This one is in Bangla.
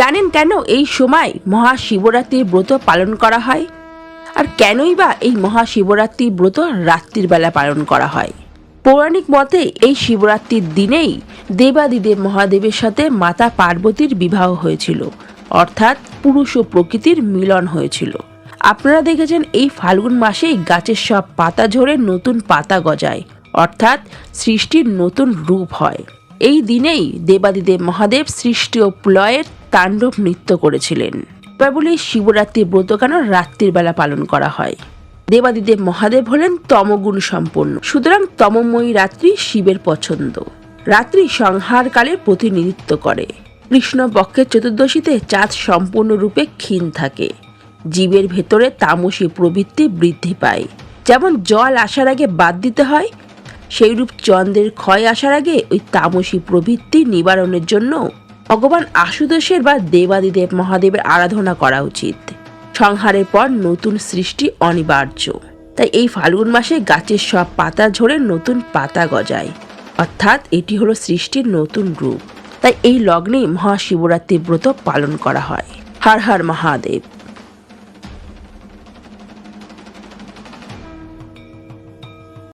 জানেন কেন এই সময় মহাশিবরাত্রির ব্রত পালন করা হয়? আর কেনই বা এই মহাশিবরাত্রির ব্রত রাত্রির বেলা পালন করা হয়? পৌরাণিক মতে এই শিবরাত্রির দিনেই দেবাদিদেব মহাদেবের সাথে মাতা পার্বতীর বিবাহ হয়েছিল। অর্থাৎ পুরুষ ও প্রকৃতির মিলন হয়েছিল। আপনারা দেখেছেন এই ফাল্গুন মাসেই গাছের সব পাতা ঝরে নতুন পাতা গজায়। অর্থাৎ সৃষ্টির নতুন রূপ হয়। এই দিনেই দেবাদিদেব মহাদেব সৃষ্টি ও প্রলয়ের তাণ্ডব নৃত্য করেছিলেন। এবার বলি শিবরাত্রি ব্রত কেন রাত্রির বেলা পালন করা হয়? দেবাদিদেব মহাদেব হলেন তমগুণ সম্পন্ন। সুতরাং তমময়ী রাত্রি শিবের পছন্দ। রাত্রি সংহারকালে প্রতিনিধিত্ব করে। কৃষ্ণ পক্ষের চতুর্দশীতে চাঁদ সম্পূর্ণরূপে ক্ষীণ থাকে। জীবের ভেতরে তামসী প্রবৃত্তি বৃদ্ধি পায়। যেমন জল আসার আগে বাদ দিতে হয়, সেইরূপ চন্দ্রের ক্ষয় আসার আগে ওই তামসী প্রবৃত্তি নিবারণের জন্য ভগবান আশুতোষের বা দেবাদিদেব মহাদেবের আরাধনা করা উচিত। সংহারের পর নতুন সৃষ্টি অনিবার্য। তাই এই ফাল্গুন মাসে গাছের সব পাতা ঝরে নতুন পাতা গজায়। অর্থাৎ এটি হলো সৃষ্টির নতুন রূপ। তাই এই লগ্নেই মহাশিবরাত্রি ব্রত পালন করা হয়। হর হর মহাদেব।